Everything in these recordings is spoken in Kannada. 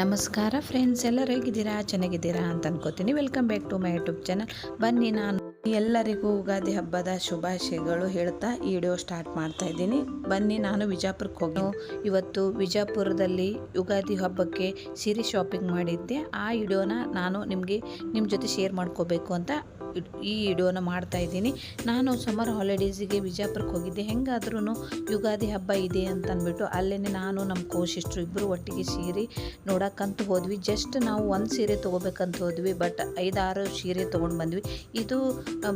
ನಮಸ್ಕಾರ ಫ್ರೆಂಡ್ಸ್ ಎಲ್ಲರೂ ಹೇಗಿದ್ದೀರಾ? ಚೆನ್ನಾಗಿದ್ದೀರಾ ಅಂತ ಅನ್ಕೋತೀನಿ. Welcome back to my YouTube channel ಬನ್ನಿ ನಾನು ಎಲ್ಲರಿಗೂ ಯುಗಾದಿ ಹಬ್ಬದ ಶುಭಾಶಯಗಳು ಹೇಳ್ತಾ ಈ ವಿಡಿಯೋ ಸ್ಟಾರ್ಟ್ ಮಾಡ್ತಾ ಇದ್ದೀನಿ. ಬನ್ನಿ ನಾನು ವಿಜಾಪುರಕ್ಕೆ ಹೋಗಿ. ಇವತ್ತು ವಿಜಾಪುರದಲ್ಲಿ ಯುಗಾದಿ ಹಬ್ಬಕ್ಕೆ ಸೀರೆ ಶಾಪಿಂಗ್ ಮಾಡಿದ್ದೆ. ಆ ವಿಡಿಯೋನ ನಾನು ನಿಮಗೆ ನಿಮ್ಮ ಜೊತೆ ಶೇರ್ ಮಾಡ್ಕೋಬೇಕು ಅಂತ ಈ ವಿಡಿಯೋನ ಮಾಡ್ತಾ ಇದ್ದೀನಿ. ನಾನು ಸಮ್ಮರ್ ಹಾಲಿಡೇಸಿಗೆ ವಿಜಯಪುರಕ್ಕೆ ಹೋಗಿದ್ದೆ. ಹೆಂಗಾದ್ರೂ ಯುಗಾದಿ ಹಬ್ಬ ಇದೆ ಅಂತ ಅಂದ್ಬಿಟ್ಟು ಅಲ್ಲೇ ನಾನು ನಮ್ಮ ಕೋಶಿಷ್ಟರು ಇಬ್ಬರು ಒಟ್ಟಿಗೆ ಸೀರೆ ನೋಡೋಕ್ಕಂತೂ ಹೋದ್ವಿ. ಜಸ್ಟ್ ನಾವು ಒಂದು ಸೀರೆ ತೊಗೋಬೇಕಂತ ಹೋದ್ವಿ ಬಟ್ ಐದಾರು ಸೀರೆ ತೊಗೊಂಡು ಬಂದ್ವಿ. ಇದು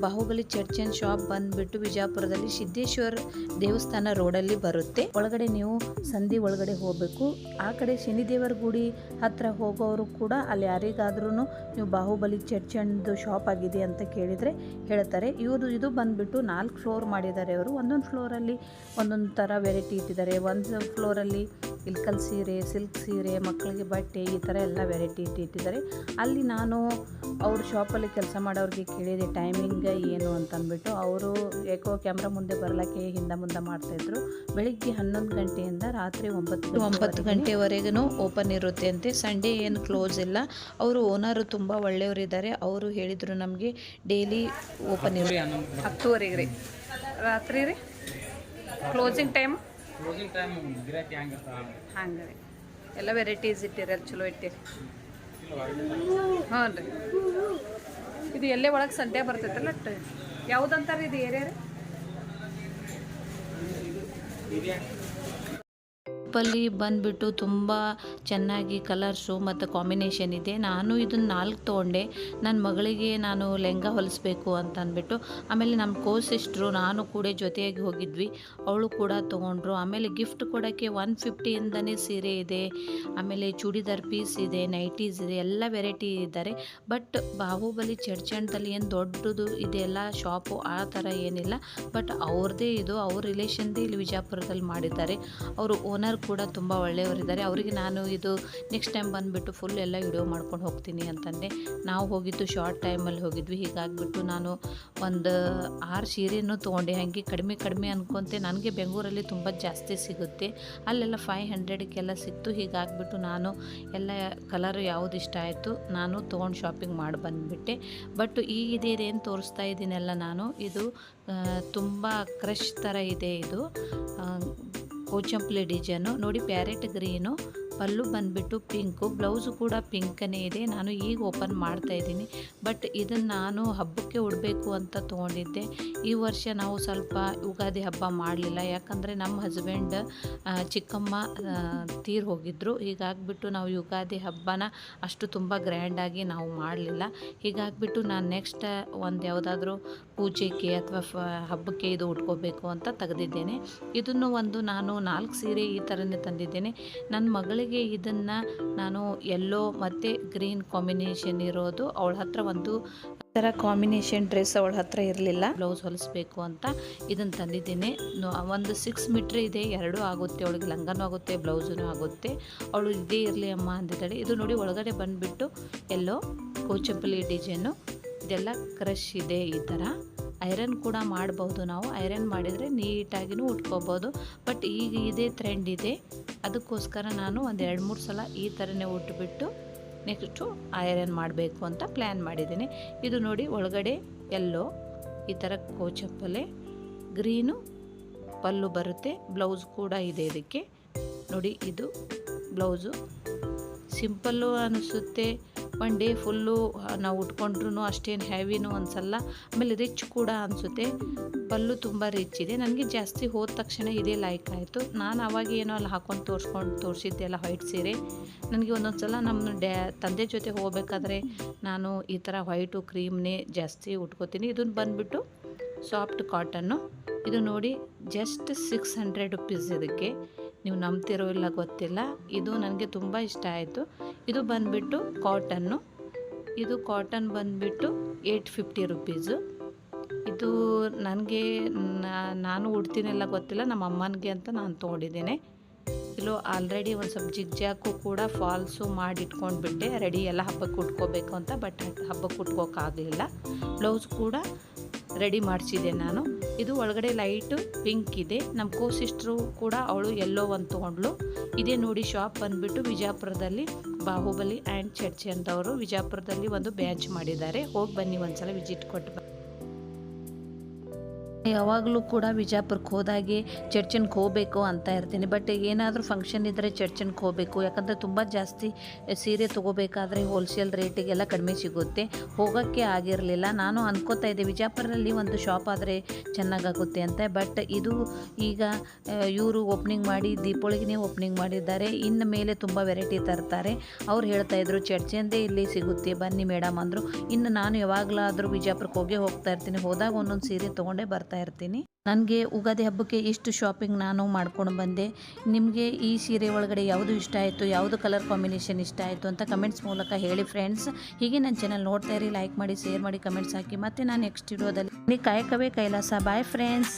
ಬಾಹುಬಲಿ ಚರ್ಚ್ ಆ್ಯಂಡ್ ಶಾಪ್ ಬಂದ್ಬಿಟ್ಟು ಬಿಜಾಪುರದಲ್ಲಿ ಸಿದ್ದೇಶ್ವರ ದೇವಸ್ಥಾನ ರೋಡಲ್ಲಿ ಬರುತ್ತೆ. ಒಳಗಡೆ ನೀವು ಸಂಧಿ ಒಳಗಡೆ ಹೋಗಬೇಕು. ಆ ಕಡೆ ಶನಿದೇವರ ಗುಡಿ ಹತ್ರ ಹೋಗೋರು ಕೂಡ ಅಲ್ಲಿ ಯಾರಿಗಾದ್ರೂ ನೀವು ಬಾಹುಬಲಿ ಚರ್ಚ್ ಅಂಡ್ ಶಾಪ್ ಆಗಿದೆ ಅಂತ ಕೇಳಿದರೆ ಹೇಳ್ತಾರೆ. ಇವರು ಇದು ಬಂದುಬಿಟ್ಟು ನಾಲ್ಕು ಫ್ಲೋರ್ ಮಾಡಿದ್ದಾರೆ ಅವರು. ಒಂದೊಂದು ಫ್ಲೋರಲ್ಲಿ ಒಂದೊಂದು ಥರ ವೆರೈಟಿ ಇಟ್ಟಿದ್ದಾರೆ. ಒಂದು ಫ್ಲೋರಲ್ಲಿ ಇಲ್ಕಲ್ ಸೀರೆ ಸಿಲ್ಕ್ ಸೀರೆ, ಮಕ್ಕಳಿಗೆ ಬಟ್ಟೆ ಈ ಥರ ಎಲ್ಲ ವೆರೈಟಿ ಇಟ್ಟು ಇಟ್ಟಿದ್ದಾರೆ. ಅಲ್ಲಿ ನಾನು ಅವ್ರ ಶಾಪಲ್ಲಿ ಕೆಲಸ ಮಾಡೋರಿಗೆ ಕೇಳಿದೆ ಟೈಮಿಂಗ್ ಏನು? ಅಂತಂದ್ಬಿಟ್ಟು ಅವರು ಯಾಕೋ ಕ್ಯಾಮ್ರಾ ಮುಂದೆ ಬರಲಿಕ್ಕೆ ಹಿಂದೆ ಮುಂದೆ ಮಾಡ್ತಾಯಿದ್ರು ಬೆಳಿಗ್ಗೆ ಹನ್ನೊಂದು ಗಂಟೆಯಿಂದ ರಾತ್ರಿ ಒಂಬತ್ತು ಒಂಬತ್ತು ಗಂಟೆವರೆಗೂ ಓಪನ್ ಇರುತ್ತೆ ಅಂತೆ. ಸಂಡೇ ಏನು ಕ್ಲೋಸ್ ಇಲ್ಲ. ಅವರು ಓನರು ತುಂಬ ಒಳ್ಳೆಯವರಿದ್ದಾರೆ. ಅವರು ಹೇಳಿದರು ನಮಗೆ ಡೈಲಿ ಓಪನ್ ಇರುತ್ತೆ. ಹತ್ತುವರೆಗೆ ರೀ. ರಾತ್ರಿ ರೀ? ಕ್ಲೋಸಿಂಗ್ ಟೈಮ್ ಹಂಗೆ ರೀ? ಎಲ್ಲ ವೆರೈಟೀಸ್ ಇಟ್ಟಿರಿ ಅಲ್ಲಿ ಚಲೋ ಇಟ್ಟಿರಿ. ಹ್ಞೂ ರೀ. ಇದು ಎಲ್ಲೇ ಒಳಗೆ ಸಂತೆ ಬರ್ತೈತಲ್ಲ ಯಾವುದಂತಾರೆ ಇದು ಏರಿಯಾ ರೀ? ಅಲ್ಲಿ ಬಂದುಬಿಟ್ಟು ತುಂಬ ಚೆನ್ನಾಗಿ ಕಲರ್ಸು ಮತ್ತು ಕಾಂಬಿನೇಷನ್ ಇದೆ. ನಾನು ಇದನ್ನು ನಾಲ್ಕು ತೊಗೊಂಡೆ. ನನ್ನ ಮಗಳಿಗೆ ನಾನು ಲೆಹಂಗಾ ಹೊಲಿಸ್ಬೇಕು ಅಂತ ಅಂದ್ಬಿಟ್ಟು. ಆಮೇಲೆ ನಮ್ಮ ಕೋ ಸಿಸ್ಟ್ರು ನಾನು ಕೂಡ ಜೊತೆಯಾಗಿ ಹೋಗಿದ್ವಿ. ಅವಳು ಕೂಡ ತೊಗೊಂಡ್ರು. ಆಮೇಲೆ ಗಿಫ್ಟ್ ಕೊಡೋಕ್ಕೆ ಒನ್ ಫಿಫ್ಟಿಯಿಂದನೇ ಸೀರೆ ಇದೆ. ಆಮೇಲೆ ಚೂಡಿದಾರ್ ಪೀಸ್ ಇದೆ ನೈಟೀಸ್ ಇದೆ, ಎಲ್ಲ ವೆರೈಟಿ ಇದ್ದಾರೆ. ಬಟ್ ಬಾಹುಬಲಿ ಚರ್ಚಂಡದಲ್ಲಿ ಏನು ದೊಡ್ಡದು ಇದೆಲ್ಲ ಶಾಪು ಆ ಥರ ಏನಿಲ್ಲ. ಬಟ್ ಅವ್ರದ್ದೇ ಇದು. ಅವ್ರ ರಿಲೇಷನ್ದೇ ಇಲ್ಲಿ ವಿಜಯಪುರದಲ್ಲಿ ಮಾಡಿದ್ದಾರೆ. ಅವರು ಓನರ್ ಕೂಡ ತುಂಬ ಒಳ್ಳೆಯವರಿದ್ದಾರೆ. ಅವರಿಗೆ ನಾನು ಇದು ನೆಕ್ಸ್ಟ್ ಟೈಮ್ ಬಂದುಬಿಟ್ಟು ಫುಲ್ ಎಲ್ಲ ವಿಡಿಯೋ ಮಾಡ್ಕೊಂಡು ಹೋಗ್ತೀನಿ ಅಂತಂದೆ. ನಾವು ಹೋಗಿದ್ದು ಶಾರ್ಟ್ ಟೈಮಲ್ಲಿ ಹೋಗಿದ್ವಿ. ಹೀಗಾಗಿಬಿಟ್ಟು ನಾನು ಒಂದು ಆರು ಸೀರೆನೂ ತೊಗೊಂಡೆ. ಹಾಗೆ ಕಡಿಮೆ ಕಡಿಮೆ ಅಂದ್ಕೊಂತೆ ನನಗೆ ಬೆಂಗಳೂರಲ್ಲಿ ತುಂಬ ಜಾಸ್ತಿ ಸಿಗುತ್ತೆ. ಅಲ್ಲೆಲ್ಲ ಫೈವ್ ಹಂಡ್ರೆಡ್ಗೆಲ್ಲ ಸಿಕ್ತು. ಹೀಗಾಗಿಬಿಟ್ಟು ನಾನು ಎಲ್ಲ ಕಲರ್ ಯಾವುದು ಇಷ್ಟ ಆಯಿತು ನಾನು ತೊಗೊಂಡು ಶಾಪಿಂಗ್ ಮಾಡಿ ಬಂದುಬಿಟ್ಟೆ. ಬಟ್ ಈಗ ಇದೇನು ತೋರಿಸ್ತಾ ಇದ್ದೀನಲ್ಲ ನಾನು. ಇದು ತುಂಬ ಕ್ರಶ್ ಥರ ಇದೆ ಇದು. ಕೋಚಂಪ್ಲಿ ಡಿಸೈನು ನೋಡಿ ಪ್ಯಾರೆಟ್ ಗ್ರೀನು ಪಲ್ಲು ಬಂದುಬಿಟ್ಟು ಪಿಂಕು, ಬ್ಲೌಸು ಕೂಡ ಪಿಂಕನೇ ಇದೆ. ನಾನು ಈಗ ಓಪನ್ ಮಾಡ್ತಾ ಇದ್ದೀನಿ. ಬಟ್ ಇದನ್ನು ನಾನು ಹಬ್ಬಕ್ಕೆ ಉಡಬೇಕು ಅಂತ ತೊಗೊಂಡಿದ್ದೆ. ಈ ವರ್ಷ ನಾವು ಸ್ವಲ್ಪ ಯುಗಾದಿ ಹಬ್ಬ ಮಾಡಲಿಲ್ಲ. ಯಾಕಂದರೆ ನಮ್ಮ ಹಸ್ಬೆಂಡ್ ಚಿಕ್ಕಮ್ಮ ತೀರ್ ಹೋಗಿದ್ದರು ಹೀಗಾಗಿಬಿಟ್ಟು ನಾವು ಯುಗಾದಿ ಹಬ್ಬನ ಅಷ್ಟು ತುಂಬ ಗ್ರ್ಯಾಂಡಾಗಿ ನಾವು ಮಾಡಲಿಲ್ಲ. ಹೀಗಾಗಿಬಿಟ್ಟು ನಾನು ನೆಕ್ಸ್ಟ್ ಒಂದು ಯಾವುದಾದ್ರೂ ಪೂಜೆಗೆ ಅಥವಾ ಹಬ್ಬಕ್ಕೆ ಇದು ಉಟ್ಕೋಬೇಕು ಅಂತ ತೆಗೆದಿದ್ದೇನೆ. ಇದನ್ನು ಒಂದು ನಾನು ನಾಲ್ಕು ಸೀರೆ ಈ ಥರನೇ ತಂದಿದ್ದೇನೆ. ನನ್ನ ಮಗಳಿಗೆ ಇದನ್ನು ನಾನು ಎಲ್ಲೋ ಮತ್ತು ಗ್ರೀನ್ ಕಾಂಬಿನೇಷನ್ ಇರೋದು. ಅವಳ ಹತ್ರ ಒಂದು ಥರ ಕಾಂಬಿನೇಷನ್ ಡ್ರೆಸ್ ಅವಳ ಹತ್ರ ಇರಲಿಲ್ಲ. ಬ್ಲೌಸ್ ಹೊಲಿಸ್ಬೇಕು ಅಂತ ಇದನ್ನು ತಂದಿದ್ದೀನಿ. ಒಂದು ಸಿಕ್ಸ್ ಮೀಟ್ರ್ ಇದೆ ಎರಡೂ ಆಗುತ್ತೆ ಅವಳಿಗೆ ಲಂಗನೂ ಆಗುತ್ತೆ ಬ್ಲೌಸೂ ಆಗುತ್ತೆ. ಅವಳು ಇದೇ ಇರಲಿ ಅಮ್ಮ ಅಂದಿದ್ದಾಳೆ. ಇದು ನೋಡಿ ಒಳಗಡೆ ಬಂದುಬಿಟ್ಟು ಎಲ್ಲೋ ಕೋಚಂಪಲಿ ಡಿಸೈನು ಇದೆಲ್ಲ ಕ್ರಶ್ ಇದೆ ಈ ಥರ. ಐರನ್ ಕೂಡ ಮಾಡ್ಬೋದು ನಾವು. ಐರನ್ ಮಾಡಿದರೆ ನೀಟಾಗಿಯೂ ಉಟ್ಕೋಬೋದು. ಬಟ್ ಈಗ ಇದೇ ಟ್ರೆಂಡ್ ಇದೆ. ಅದಕ್ಕೋಸ್ಕರ ನಾನು ಒಂದು ಎರಡು ಮೂರು ಸಲ ಈ ಥರನೇ ಉಟ್ಬಿಟ್ಟು ನೆಕ್ಸ್ಟು ಐರನ್ ಮಾಡಬೇಕು ಅಂತ ಪ್ಲ್ಯಾನ್ ಮಾಡಿದ್ದೀನಿ. ಇದು ನೋಡಿ ಒಳಗಡೆ ಎಲ್ಲೋ ಈ ಥರ ಕೋಚಪ್ಪಲೆ ಗ್ರೀನು ಪಲ್ಲು ಬರುತ್ತೆ ಬ್ಲೌಸ್ ಕೂಡ ಇದೆ ಇದಕ್ಕೆ. ನೋಡಿ ಇದು ಬ್ಲೌಸು ಸಿಂಪಲ್ಲು ಅನಿಸುತ್ತೆ. ಒನ್ ಡೇ ಫುಲ್ಲು ನಾವು ಉಟ್ಕೊಂಡ್ರೂ ಅಷ್ಟೇನು ಹೆವಿನೂ ಅನಿಸಲ್ಲ ಆಮೇಲೆ ರಿಚ್ ಕೂಡ ಅನಿಸುತ್ತೆ. ಪಲ್ಲು ತುಂಬ ರಿಚ್ ಇದೆ. ನನಗೆ ಜಾಸ್ತಿ ಹೋದ ತಕ್ಷಣ ಇದೇ ಲೈಕ್ ಆಯಿತು. ನಾನು ಅವಾಗ ಏನೋ ಅಲ್ಲಿ ಹಾಕೊಂಡು ತೋರಿಸ್ಕೊಂಡು ತೋರಿಸಿದ್ದೆ ಎಲ್ಲ ವೈಟ್ ಸೀರೆ. ನನಗೆ ಒಂದೊಂದು ಸಲ ನಮ್ಮ ಡ್ಯಾ, ತಂದೆ ಜೊತೆ ಹೋಗಬೇಕಾದ್ರೆ ನಾನು ಈ ಥರ ವೈಟು ಕ್ರೀಮ್ನೇ ಜಾಸ್ತಿ ಉಟ್ಕೋತೀನಿ. ಇದನ್ನು ಬಂದುಬಿಟ್ಟು ಸಾಫ್ಟ್ ಕಾಟನ್ನು ಇದು ನೋಡಿ ಜಸ್ಟ್ ಸಿಕ್ಸ್ ಹಂಡ್ರೆಡ್ ರುಪೀಸ್ ಇದಕ್ಕೆ. ನೀವು ನಂಬ್ತಿರೋ ಇಲ್ಲ ಗೊತ್ತಿಲ್ಲ. ಇದು ನನಗೆ ತುಂಬ ಇಷ್ಟ ಆಯಿತು. ಇದು ಬಂದುಬಿಟ್ಟು ಕಾಟನ್ನು. ಇದು ಕಾಟನ್ ಬಂದುಬಿಟ್ಟು ಏಯ್ಟ್ ಫಿಫ್ಟಿ ರುಪೀಸು. ಇದು ನನಗೆ ನಾನು ಉಡ್ತೀನೆಲ್ಲ ಗೊತ್ತಿಲ್ಲ ನಮ್ಮ ಅಮ್ಮನಿಗೆ ಅಂತ ನಾನು ತೊಗೊಂಡಿದ್ದೇನೆ. ಇಲ್ಲೋ ಆಲ್ರೆಡಿ ಒಂದು ಸ್ವಲ್ಪ ಜಿಗ್ಜಾಕು ಕೂಡ ಫಾಲ್ಸು ಮಾಡಿಟ್ಕೊಂಡ್ಬಿಟ್ಟೆ. ರೆಡಿ ಎಲ್ಲ ಹಬ್ಬಕ್ಕೆ ಉಟ್ಕೋಬೇಕು ಅಂತ ಬಟ್ ಹಬ್ಬಕ್ಕೆ ಉಟ್ಕೋಕ್ಕಾಗಲಿಲ್ಲ. ಬ್ಲೌಸ್ ಕೂಡ ರೆಡಿ ಮಾಡಿಸಿದೆ ನಾನು. ಇದು ಒಳಗಡೆ ಲೈಟು ಪಿಂಕ್ ಇದೆ. ನಮ್ಮ ಕೋ ಸಿಸ್ಟ್ರು ಕೂಡ ಅವಳು ಎಲ್ಲೋ ಒಂದು ತೊಗೊಂಡ್ಳು. ಇದೇ ನೋಡಿ ಶಾಪ್ ಬಂದುಬಿಟ್ಟು ವಿಜಯಪುರದಲ್ಲಿ ಬಾಹುಬಲಿ ಆ್ಯಂಡ್ ಚರ್ಚೆ ಅಂತವರು ವಿಜಯಪುರದಲ್ಲಿ ಒಂದು ಬ್ಯಾಚ್ ಮಾಡಿದ್ದಾರೆ. ಹೋಗಿ ಬನ್ನಿ ಒಂದ್ಸಲ ವಿಸಿಟ್ ಕೊಟ್ಟು ಯಾವಾಗಲೂ ಕೂಡ ವಿಜಾಪುರಕ್ಕೆ ಹೋದಾಗೆ ಚರ್ಚನ್ಗೆ ಹೋಗಬೇಕು ಅಂತ ಇರ್ತೀನಿ. ಬಟ್ ಏನಾದರೂ ಫಂಕ್ಷನ್ ಇದ್ದರೆ ಚರ್ಚನ್ಗೆ ಹೋಗಬೇಕು. ಯಾಕಂದರೆ ತುಂಬ ಜಾಸ್ತಿ ಸೀರೆ ತೊಗೋಬೇಕಾದ್ರೆ ಹೋಲ್ಸೇಲ್ ರೇಟಿಗೆಲ್ಲ ಕಡಿಮೆ ಸಿಗುತ್ತೆ. ಹೋಗೋಕ್ಕೆ ಆಗಿರಲಿಲ್ಲ. ನಾನು ಅಂದ್ಕೋತಾ ಇದ್ದೆ, ವಿಜಾಪುರದಲ್ಲಿ ಒಂದು ಶಾಪ್ ಆದರೆ ಚೆನ್ನಾಗಾಗುತ್ತೆ ಅಂತ. ಬಟ್ ಇದು ಈಗ ಇವರು ಓಪನಿಂಗ್ ಮಾಡಿ ದೀಪಾವಳಿಗೆ ಓಪನಿಂಗ್ ಮಾಡಿದ್ದಾರೆ. ಇನ್ನು ಮೇಲೆ ತುಂಬ ವೆರೈಟಿ ತರ್ತಾರೆ. ಅವ್ರು ಹೇಳ್ತಾ ಇದ್ರು ಚರ್ಚೆಂದೇ ಇಲ್ಲಿ ಸಿಗುತ್ತೆ. ಬನ್ನಿ ಮೇಡಮ್ ಅಂದರು. ಇನ್ನು ನಾನು ಯಾವಾಗಲಾದರೂ ವಿಜಾಪುರಕ್ಕೆ ಹೋಗೇ ಹೋಗ್ತಾ ಇರ್ತೀನಿ. ಹೋದಾಗ ಒಂದೊಂದು ಸೀರೆ ತೊಗೊಂಡೇ ಬರ್ತಾ ಇರ್ತೀನಿ. ನನಗೆ ಉಗಾದಿ ಹಬ್ಬಕ್ಕೆ ಇಷ್ಟು ಶಾಪಿಂಗ್ ನಾನು ಮಾಡ್ಕೊಂಡು ಬಂದೆ. ನಿಮಗೆ ಈ ಸೀರೆ ಒಳಗಡೆ ಯಾವುದು ಇಷ್ಟ ಆಯಿತು, ಯಾವುದು ಕಲರ್ ಕಾಂಬಿನೇಷನ್ ಇಷ್ಟ ಆಯಿತು ಅಂತ ಕಮೆಂಟ್ಸ್ ಮೂಲಕ ಹೇಳಿ ಫ್ರೆಂಡ್ಸ್ ಹೀಗೆ ನನ್ನ ಚಾನಲ್ ನೋಡ್ತಾ ಇರಿ ಲೈಕ್ ಮಾಡಿ ಶೇರ್ ಮಾಡಿ ಕಮೆಂಟ್ಸ್ ಹಾಕಿ. ಮತ್ತೆ ನಾನು ನೆಕ್ಸ್ಟ್ ವಿಡಿಯೋದಲ್ಲಿ ಕಾಯಕವೇ ಕೈಲಾಸ. Bye friends